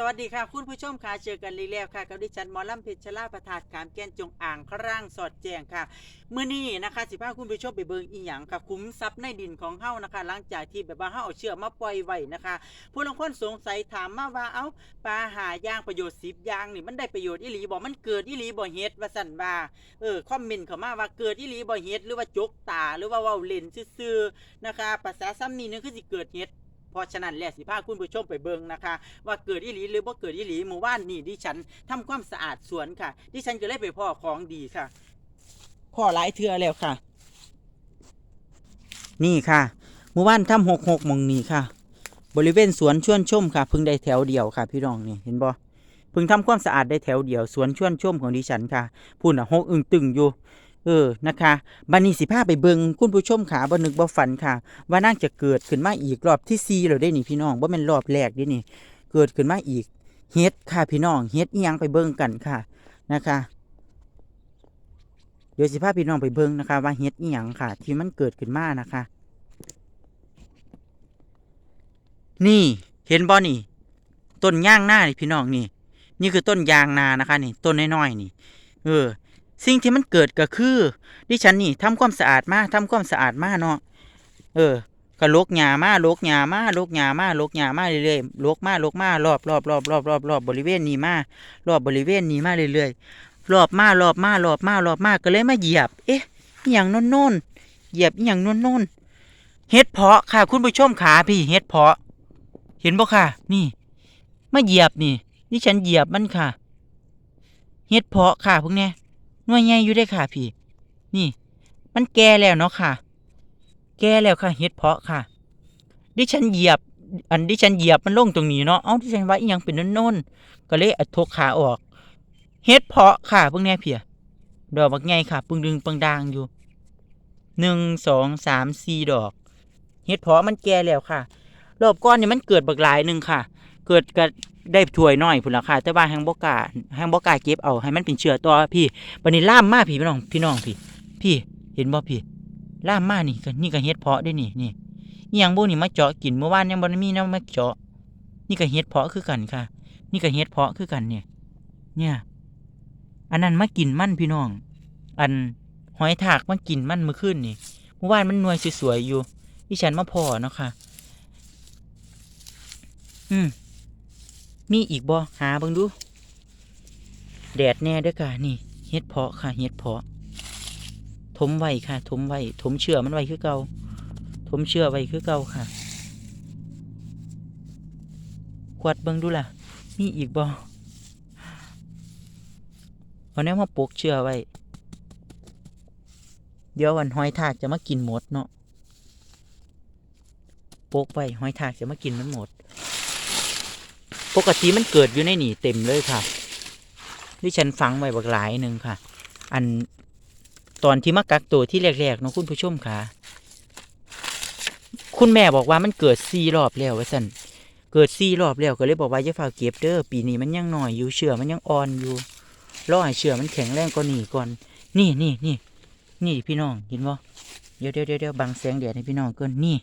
สวัสดีค่ะ คุณผู้ชมค่ะเจอกันรีแล้วค่ะ กับดิฉันหมอลำเพชรชลาประทาดขามแก้นจงอ่างครั่งสอดแจงค่ะเมื่อนี้นะคะสิพาคุณผู้ชมไปเบิงอีหยังค่ะคุ้มทรัพย์ในดินของเฮานะคะ หลังจากที่แบบว่าเฮาเอาเชือกมาปล่อยไว้นะคะผู้ลงคนสงสัยถามมาว่าเอ้าปลาหายางประโยชน์สิบยางนี่มันได้ประโยชน์อีหลีบ่มันเกิดอีหลีบ่เฮ็ดว่าสั่นว่าเออคอมเมนต์เข้ามาว่าเกิดอีหลีบ่เฮ็ดหรือว่าจกตาหรือว่าเว้าเล่นซื่อๆนะคะภาษาซ้ำนี้นึงคือสิเกิดเฮ็ด เพราะฉะนั้นแล้วสิพาคุณผู้ชมไปเบิ่งนะคะ ว่าเกิดอีหลีหรือบ่เกิดอีหลีเมื่อวานนี่ดิฉันทำความสะอาดสวนค่ะ ดิฉันก็เลยไปพ่อของดีค่ะพ่อหลายเทื่อแล้วค่ะ นี่ค่ะเมื่อวานทำหกหกมองนี่ค่ะ บริเวณสวนชวนชมค่ะเพิ่งได้แถวเดียวค่ะ พี่น้องนี่เห็นบ่เพิ่งทำความสะอาดได้แถวเดียวสวนชวนชมของดิฉันค่ะพูดน่ะหกอึงตึงอยู่ เออ นะคะบันนี้สิพาไปเบิงคุณผู้ชมขาบ่นึกบ่ฝันค่ะ ว่าน่าจะเกิดขึ้นมาอีกรอบที่สี่แล้วได้นี่พี่น้องว่าเป็นรอบแรกเด้นี่ เกิดขึ้นมาอีกเฮ็ดค่ะพี่น้องเฮ็ดอีหยังไปเบิงกันค่ะนะคะ เดี๋ยวสิพาพี่น้องไปเบิงนะคะ ว่าเฮ็ดอีหยังค่ะ ที่มันเกิดขึ้นมานะคะ นี่เห็นบ่นี่ ต้นย่างหน้านี่พี่น้องนี่ นี่คือต้นยางนานะคะ นี่ ต้นน้อยๆนี่ เออ สิ่งที่มันเกิดก็คือ ดิฉันนี่ทำความสะอาดมาทำความสะอาดมาเนาะเออก็ลกหญ้ามาลกหญ้ามาลกหญ้ามาลกหญ้ามาเรื่อยๆลกมาลกมารอบรอบรอบรอบรอบรอบบริเวณนี้มารอบบริเวณนี้มาเรื่อยๆรอบมารอบมารอบมารอบมาก็เลยมาเหยียบ เอ๊ะอย่างโน่นโน่นเหยียบอย่างโน่นโน่นเฮ็ดเพาะค่ะ คุณผู้ชมขาพี่เฮ็ดเพาะ เห็นบ่ค่ะ นี่มาเหยียบนี่ดิฉันเหยียบมันค่ะ เฮ็ดเพาะค่ะพวกเนี้ย หน่วยใหญ่อยู่ได้ค่ะพี่ นี่ มันแก่แล้วเนาะค่ะ แก่แล้วค่ะเฮ็ดเพาะค่ะ ดิฉันเหยียบ อันดิฉันเหยียบมันลงตรงนี้เนาะเอ้าดิฉันว่าอีหยังเป็นโน่นๆก็เลยเอาทกขาออกเฮ็ดเพาะค่ะเพวกเนี้ยเพียดอกบักใหญ่ค่ะ ปึงดึงปังดางอยู่หนึ่งสองสามสี่ดอกเฮ็ดเพาะมันแก่แล้วค่ะ รอบก้อนเนี่ยมันเกิดบักหลายหนึ่งค่ะ เกิดก็ได้ถ้วยน้อยพุ่นละค่ะแต่ว่าแฮงบกาแฮงบกาเก็บเอาให้มันเป็นเชื้อต่อพี่บันนี้ล่ามมาพี่พี่น้องพี่น้องพี่ พี่เห็นบ่พี่ล่ามมานี่ก็นี่ก็เฮ็ดเพาะได้นี่นี่อีหยังบ่นี่มาเจาะกินเมื่อวานยังบ่มีแนวมาเจาะ นี่ก็เฮ็ดเพาะคือกันค่ะ นี่ก็เฮ็ดเพาะคือกันเนี่ย เนี่ย อันนั้นมากินมั่นพี่น้อง อันหอยทากมากินมันเมื่อคืนนี่เมื่อวานมันหน่วยสวยๆอยู่ที่ฉันมาพอเนาะค่ะ อืม มีอีกบ่หาเบิ่งดู แดดแน่เด้อค่ะนี่เฮ็ดเพาะค่ะเฮ็ดเพาะ ถมไว้ค่ะ ถมไว้ถมเชื่อมันไว้คือเก่าถมเชื่อไว้คือเก่าค่ะขวดเบิ่งดูล่ะ มีอีกบ่เอาแนวมาปลูกเชื่อไว้ เดี๋ยววันหอยทากจะมากินหมดเนาะปลูกไว้หอยทากจะมากินมันหมด ปกติมันเกิดอยู่ในหนีเต็มเลยค่ะที่ฉันฝังไว้บักหลายหนึ่งค่ะ อันตอนที่มากักตัวที่แรกๆเนาะคุณผู้ชมค่ะ คุณแม่บอกว่ามันเกิดสี่รอบแล้วว่าสันเกิดสี่รอบแล้วก็เลยบอกว่าอย่าฝากเก็บเด้อปีนี้มันยังหน่อยอยู่เชื่อมันยังอ่อนอยู่รอให้เชื่อมันแข็งแรงก็นี่ก่อน นี่นี่นี่นี่พี่น้องเห็นบ่เดี๋ยวเดี๋ยวเดี๋ยวเดี๋ยวบังแสงแดดให้พี่น้องเกินนี่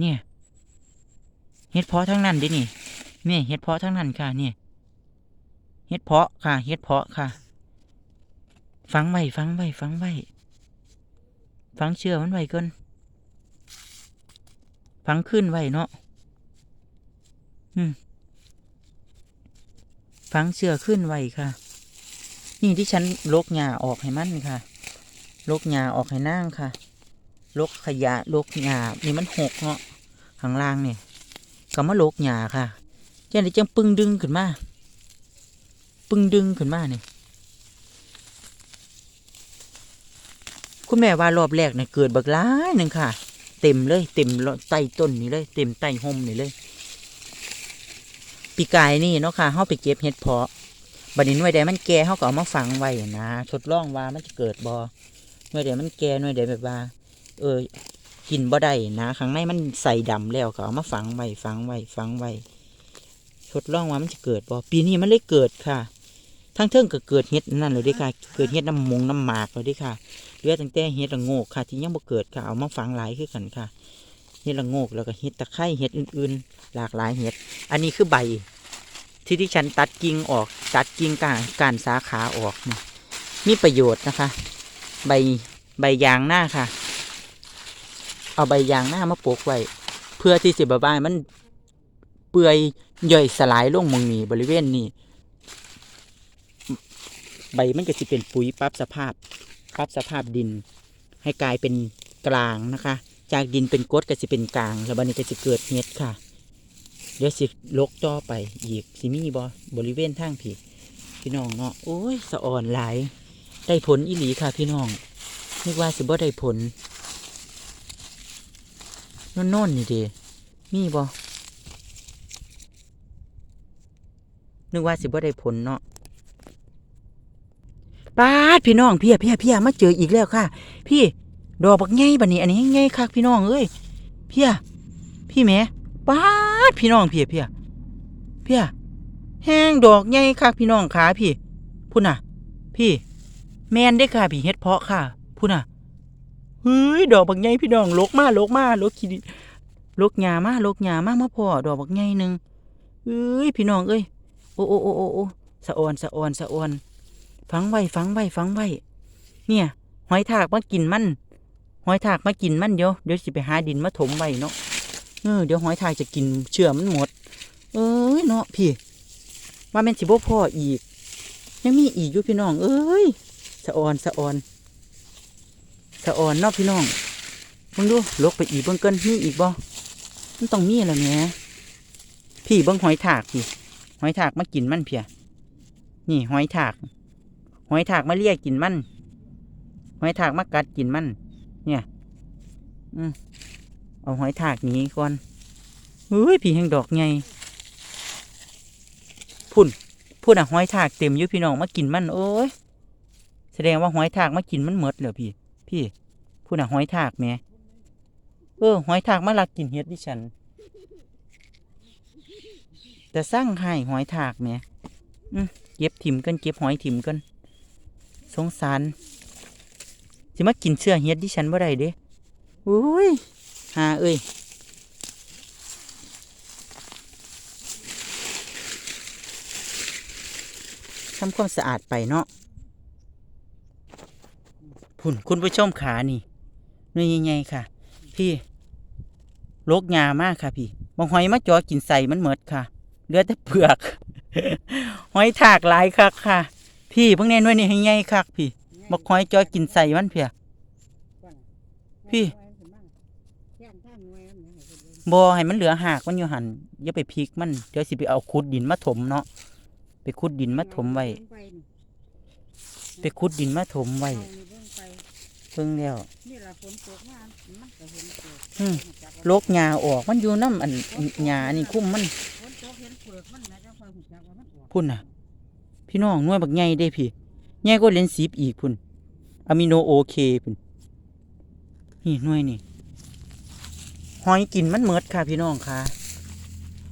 เนี่ยเฮ็ดเพาะทั้งนั้นดินี่ นี่ยเฮ็ดเพาะทั้งนั้นค่ะเนี่ยเฮ็ดเพาะค่ะเฮ็ดเพาะค่ะ ฟังไว้ฟังไว้ฟังไว้ฟังเชื่อมันไว้ก่อนฟังขึ้นไว้เนาะอืมฟังเชื่อขึ้นไว้ค่ะ นี่ที่ฉันลกหญ้าออกให้มันค่ะ ลกหญ้าออกให้นั่งค่ะ ลกขยะลกหญ้านี่มันหกเนาะข้างล่างเนี่ยก็มาลกหญ้าค่ะ เจ้านี่จังปึงดึงขึ้นมา ปึงดึงขึ้นมาเนี่ยคุณแม่ว่ารอบแรกเนี่ยเกิดบักหลายหนึ่งค่ะ เต็มเลย เต็มใต้ต้นนี่เลย เต็มใต้ห่มนี่เลย ปีกายนี่เนาะค่ะเฮาไปเก็บเห็ดเพาะบัดนี้หน่วยใดมันแก่เฮาก็เอามาฝังไว้นะทดลองว่ามันจะเกิดบ่หน่วยใดมันแก่หน่วยใดแบบว่า เออกินบ่ได้นะข้างในมันใส่ดำแล้วก็เอามาฝังไว้ฝังไว้ฝังไว้ ทดลองว่ามันจะเกิดบ่ปีนี้มันเลยเกิดค่ะ ทั้งเทิงก็เกิดเห็ดนั่นเลยด้ค่ะ เกิดเห็ดน้ำมงน้ำหมากเลยด้ค่ะเหลือตั้งแต่เห็ดละโงกค่ะ ที่ยังบ่เกิดค่ะเอามาฝังหลายคือกันค่ะเห็ดละโงกแล้วก็เห็ดตะไคร้เห็ดอื่นๆ หลากหลายเห็ด อันนี้คือใบ ที่ที่ฉันตัดกิ่งออก ตัดกิ่งกาการสาขาออกมีประโยชน์นะคะ ใบใบยางหน้าค่ะ เอาใบยางหน้ามาปลูกไว้เพื่อที่สิบบ้ายมัน เปื่อยย่อยสลายลงมองนี้บริเวณนี้ใบมันก็จะเป็นปุ๋ยปรับสภาพปรับสภาพดิน ให้กลายเป็นกลางนะคะ จากดินเป็นกรดก็จะเป็นกลาง แล้วบัดนี้ก็จะเกิดเห็ดค่ะ เดี๋ยวสิลกต่อไปอีกสิมีบอบริเวณทางผีพี่น้องเนาะโอ้ยสะอ่อนหลายได้ผลอีหลีค่ะพี่น้องนึกว่าสิบ่ได้ผลโน่นๆนี่เดมีบ่ นึกว่าสิบ่ได้ผลเนาะป้าดพี่น้องเพียเพียเพียมาเจออีกแล้วค่ะ พี่ ดอกบักไงบัดนี้ อันนี้ไงคักพี่น้องเอ้ยเพียพี่แม่ป้าดพี่น้องเพียเพียเพียแห้งดอกไงคักพี่น้องขาพี่พุ่นน่ะ พี่ แมนได้ค่ะพี่เฮ็ดเพาะค่ะพุ่นน่ะเฮ้ยดอกบักไงพี่น้องลกมาลกมาลกขี้ลกหญ้ามาลกหญ้ามามาพอดอกบักไงหนึ่งเอ้ยพี่น้องเอ้ย โอ้โอ้โอ้โอ้โอ้สะออนสะออนสะออนฟังไว้ฟังไว้ฟังไว้ เนี่ย หอยทากมากินมัน หอยทากมากินมันเดี๋ยวเดี๋ยวสิไปหาดินมาถมไว้เนาะเออเดี๋ยวหอยทากจะกินเชื่อมันหมด เอ้ยเนาะพี่ว่าแม่นสิบ่พ่ออีก ยังมีอีกอยู่พี่น้อง เอ้ยสะออนสะออนสะออนเนาะพี่น้องเบิ่งดูลกไปอีกเบิ่งเกินมีอีกบ่มันต้องมีแหละแหม่พี่เบิ่งหอยทากพี่ หอยทากมากินมันเพีย นี่หอยทาก หอยทากมาเลียกินมัน หอยทากมากัดกินมัน เนี่ย อืมเอาหอยทากนี้ก่อนเฮ้ยพี่แห่งดอกไงพุ่นพุ่นอะหอยทากเต็มอยู่พี่น้องมากินมันโอ้ย แสดงว่าหอยทากมากินมันหมดเหรอพี่ พี่พุ่นอะหอยทากแหม่เออหอยทากมาลักกินเฮ็ดดิฉัน แต่สร้างให้หอยทากแหม่อืมเก็บถิ่มกันเก็บหอยถิ่มกันสงสารสิมากินเสื้อเฮ็ดดิฉันบ่ได้เด้อุ้ยหาเอ้ยทำความสะอาดไปเนาะพุ่นคุณผู้ชมขานี่หน่ยใหญ่ค่ะ พี่โรคยามากค่ะพี่บางหอยมาจ่อกินใส่มันเหมิดค่ะ เหลือแต่เปลือกหอยถากหลายคักค่ะ พี่เพิ่งแน่นไว้นี่ให้ใหญ่คักพี่บักหอยจ่อกินใส่มันเพียพี่บอให้มันเหลือหากมันอยู่หันอย่าไปพลิกมันเดี๋ยวสิไปเอาขุดดินมาถมเนาะไปขุดดินมาถมไว้ไปขุดดินมาถมไว้เพิ่งแล้วนี่ล่ะฝนตกมามันก็เห็นเปลือกอืมโรคหญ้าออกมันอยู่น้ำอันหญ้าอันนี้คุ้มมัน พุ่นน่ะ พี่น้องน่วยบักใหญ่เด้พี่ใหญ่ก็เลนซีบอีกพุ่นอะมิโนโอเคพุ่นนี่น่วยนี่หอยกินมันเมิดค่ะพี่น้องค่ะ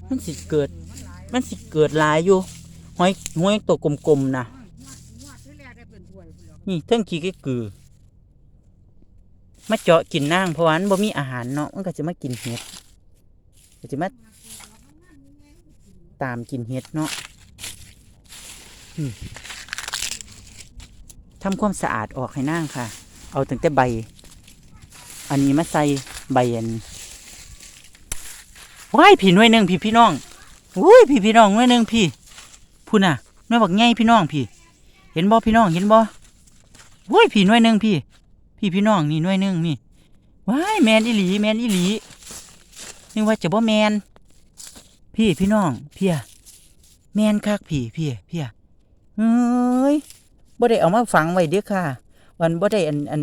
มันสิเกิด มันสิเกิดลายอยู่หอยหอยตัวกลมๆนะงวดงวดที่แรกได้เป็นถ้วยพุ่นแล้วนี่เทิงขี้ก็คือมาเจาะกินนางเพราะวันบ่มีอาหารเนาะมันก็จะมากินเห็ดก็จะมา ตามกินเห็ดเนาะอืมทำความสะอาดออกให้นางค่ะ เอาตั้งแต่ใบ อันนี้มาใส่ใบอันว้ายพี่หน่วยหนึ่งพี่พี่น้องอุ้ยพี่พี่น้องหน่วยหนึ่งพี่พูน่ะหน่วยบักไงพี่น้องพี่ เห็นบ่พี่น้องเห็นบ่โอ้ยพี่หน่วยหนึ่งพี่ พี่พี่น้องนี่หน่วยหนึ่งนี่ว้ายแมนอีหลีแมนอีหลีนึกว่าจะบ่แมน พี่พี่น้อง เพียแมนคักพี่พี่เพียเอ้ยบ่ได้เอามาฝังไว้เด้อค่ะ วันบ่ได้อันอัน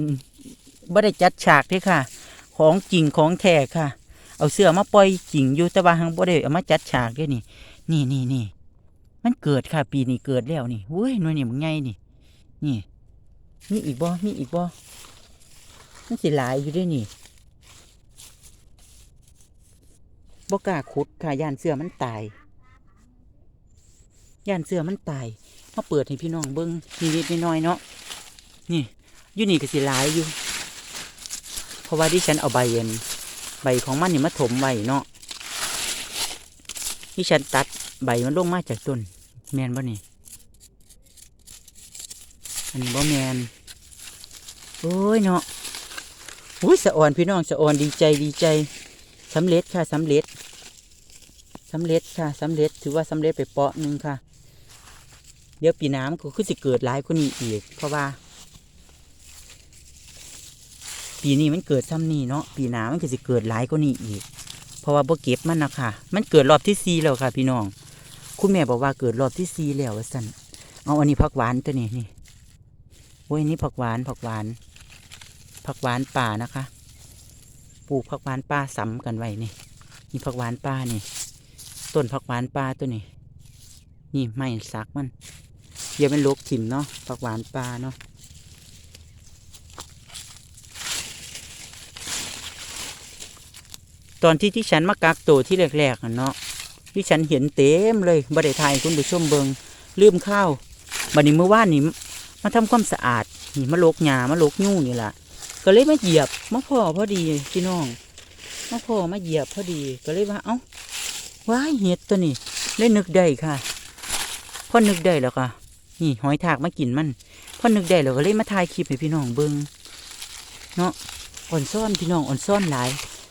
บ่ได้จัดฉากเด้อค่ะ ของจริงของแท้ค่ะ เอาเสื้อมาปล่อยจริงอยู่แต่ว่าหังบ่ได้เอามาจัดฉากเด้อนี่ นี่นี่นี่มันเกิดค่ะ ปีนี้เกิดแล้วนี่เว้ยหน่วยนี่มันไงนี่ นี่ มีอีกบ่มีอีกบ่มันสิหลายอยู่เด้วยนี่ บ่กล้าขุดค่ะย่านเสือมันตายย่านเสือมันตายมาเปิดให้พี่น้องเบิ้งนิดๆน้อยๆเนาะนี่อยู่นี่ก็สิหลายอยู่ เพราะว่าดิฉันเอาใบเย็น ใบของมันนี่มาถมไว้เนาะที่ฉันตัดใบมันลงมาจากต้นแมนบ่นี่อันนี้บ่แมนโอ้ยเนาะอุ้ยสะอ่อนพี่น้องสะอ่อนดีใจดีใจสำเร็จค่ะสำเร็จ สำเร็จค่ะสำเร็จถือว่าสำเร็จไปเปาะหนึ่งค่ะ เดี๋ยวปีน้ำก็คือสิเกิดหลายกว่านี้อีก เพราะว่า ปีนี้มันเกิดซ้ำนี่เนาะปีหน้ามันก็สิเกิดหลายกว่านี้อีก เพราะว่าบ่เก็บมันนะค่ะ มันเกิดรอบที่สี่แล้วค่ะ พี่น้อง คุณแม่บอกว่าเกิดรอบที่สี่แล้วสันเอาอันนี้ผักหวานตัวนี้นี่โอ้ยนนี้ผักหวานผักหวานผักหวานป่านะคะ ปลูกผักหวานป่าซ้ำกันไว้นี่นี่ผักหวานป่านี่ ต้นผักหวานป่าตัวนี้ นี่ไม้สักมันเดี๋ยวเป็นโลกถิ่มเนาะผักหวานป่าเนาะตอนที่ที่ฉันมากักตัวที่แรกๆเนาะที่ฉันเห็นเต็มเลยบัไดทยคุณผู้ชมเบิงลืมข้าวบัดนี้เมื่อวานนี่มาทำความสะอาดนี่มาลกหญ้ามาลกยู่นี่แหละก็เลยมาเหยียบมาพ่อพอดีพี่น้องมาพ่อมาเหยียบพอดีก็เลยว่าเอ้า ว้ายเห็ดตัวนี้เลยนึกได้ค่ะพอนึกได้แล้วค่ะนี่หอยทากมากินมันพอนึกได้แล้วก็เลยมาถ่ายคลิปให้พี่น้องเบิงเนาะอ่อนซ่อนพี่น้องอ่อนซ่อนหลาย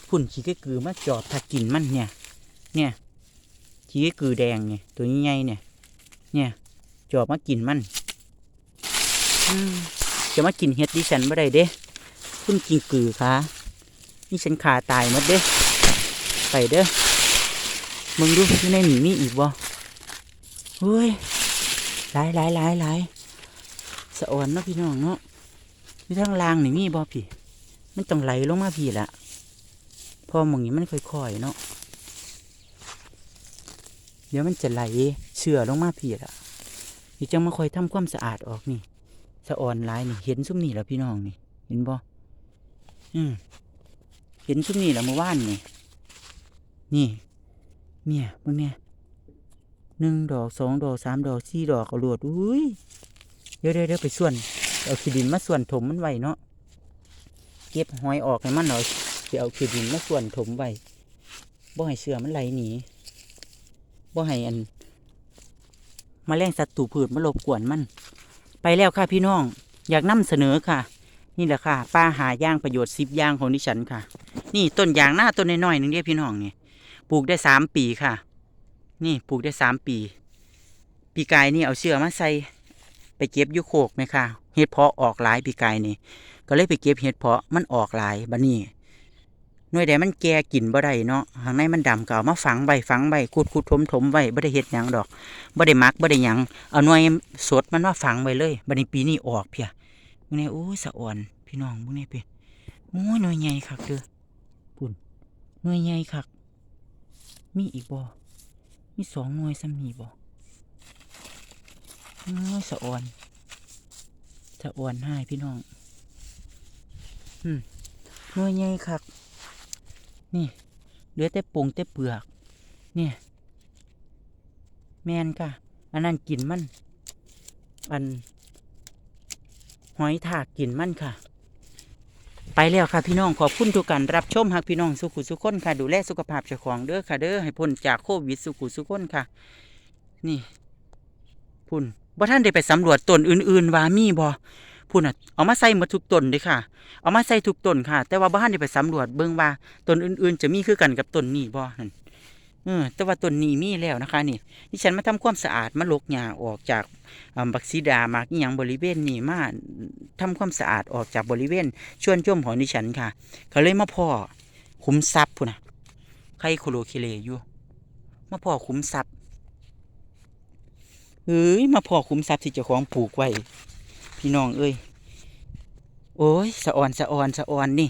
พุ่นขี้กกือมาจอบถ้ากินมันเนี่ย เนี่ยขี้กกือแดงเนี่ยตัวใหญ่เนี่ย เนี่ยจอบมากินมันอืมจะมากินเห็ดดิฉันบ่ได้เด้พุ่นกินกือค่ะนี่ฉันขาตายหมดเด้ ไปเด้อ มึงดูอยู่ในหมีมีอีกบ่เฮ้ยหลายหลายหลายหลายสะอ่อนเนาะพี่น้องเนาะมีทางลางนี่มีบ่พี่มันต้องไหลลงมาพี่ละพอมองนี้มันค่อยๆเนาะเดี๋ยวมันจะไหลเชื่อลงมาพี่ละนี่จังมาคอยทำความสะอาดออกนี่ สะอ่อนหลายนี่ เห็นซุ้มนี่แล้วพี่น้องนี่ เห็นบ่อืมเห็นซุ้มนี่แล้วเมื่อวานนี่นี่ เนี่ยมึงเนี่ยหนึ่งดอกสองดอกสามดอกสี่ดอกเอาโลวดอุ้ยเดี๋ยวเดี๋ยวไปส่วน เอาขี้ดินมาส่วนถมมันไว้เนาะเก็บหอยออกให้มันหน่อยสิเอาขี้ดินมาส่วนถมไว้บ่ให้เสือมันไหลหนีบ่ให้อันมแมลงศัตรูพืชมารบกวนมัน ไปแล้วค่ะพี่น้อง อยากนำเสนอค่ะ นี่แหละค่ะป้าหาย่างประโยชน์สิบย่างของดิฉันค่ะ นี่ต้นยางหน้าต้นน้อยๆหนึ่งเดียพี่น้องเนี่ย ปลูกได้สามปีค่ะ นี่ปลูกได้สามปี ปีกายนี่เอาเชือมาใส่ไปเก็บอยุโคกไหมค่ะเห็ดเพาะออกหลายปีกายนี่ ก็เลยไปเก็บเห็ดเพาะมันออกหลายบัดนี้หน่วยใดมันแก่กินบ่ได้เนาะข้างในมันดำก็เอามาฝังใบฝังใบขุดขุดถมถมใบบ่ได้เฮ็ดหยังดอกบ่ได้มักบ่ได้หยังเอาหน่วยสดมันมาฝังไว้เลยบัดนี้ปีนี้ออกเพียมึงเนี่ยโอ้ยสะอ่อน พี่น้องมึงเนี่ยเพียโอ้ยหน่วยใหญ่คักเด้อปุ่นหน่วยใหญ่คัก มีอีกบ่มีสองหน่วยซ้ำนี่บ่โอ้ยสะอ่อนสะอ่อนให้พี่น้องอืมหน่วยใหญ่คัก นี่ เหลือแต่ปงแต่เปลือก เนี่ย แมนค่ะ อันนั้นกินมัน อัน หอยถากกินมันค่ะ ไปแล้วค่ะพี่น้องขอบคุณทุกการรับชมหากพี่น้องสุขุสุขคนค่ะดูแลสุขภาพเจ้าของเด้อค่ะเด้อให้พ้นจากโควิดสุขุสุขคนค่ะ นี่ พุ่นบ่ท่านได้ไปสำรวจต้นอื่น ๆ ว่ามีบ่พุ่นอะเอามาใส่หมาทุกต้นเลยค่ะ เอามาใส่ทุกต้นค่ะ แต่ว่าบ้านได้ไปสำรวจเบิ่งว่าต้นอื่น ๆ จะมีคือกันกับต้นนี้บ่นั่น เออแต่ว่าต้นนี้มีแล้วนะคะนี่นี่ฉันมาทำความสะอาดมาลกหญ้าออกจากบักซีดามากอย่างบริเวณนี้มาทำความสะอาดออกจากบริเวณชวนจ้มของดิฉันค่ะ ก็เลยมาพ่อขุมทรัพย์พุ่นนะใครโคโลเคเลอยู่มาพ่อขุมทรัพย์เฮ้ยมาพ่อขุมทรัพย์ที่เจ้าของปลูกไว้พี่น้องเอ้ยโอ้ยสะอ่อนสะอ่อนสะอ่อนนี่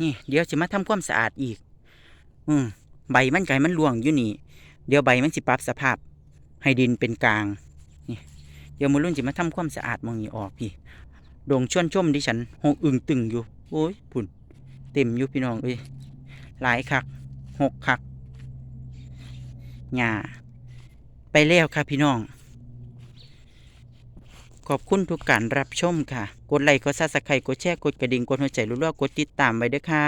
นี่ เดี๋ยวจะมาทำความสะอาดอีก อืม ใบมันไก่มันร่วงอยู่นี่ เดี๋ยวใบมันสิปรับสภาพให้ดินเป็นกลางนี่เดี๋ยวมือรุ่นจะมาทำความสะอาดมองนี้ออกพี่ดงชวนชมดิฉันหกอึงตึงอยู่โอ้ยผุ่นเต็มอยู่พี่น้องเอ้ยหลายคักหกคักหญ้าไปแล้วค่ะพี่น้อง ขอบคุณทุกการรับชมค่ะ กดไลค์กดซับสไครต์กดแชร์กดกระดิ่งกดหัวใจรู้ๆกดติดตามไว้ด้วยค่ะ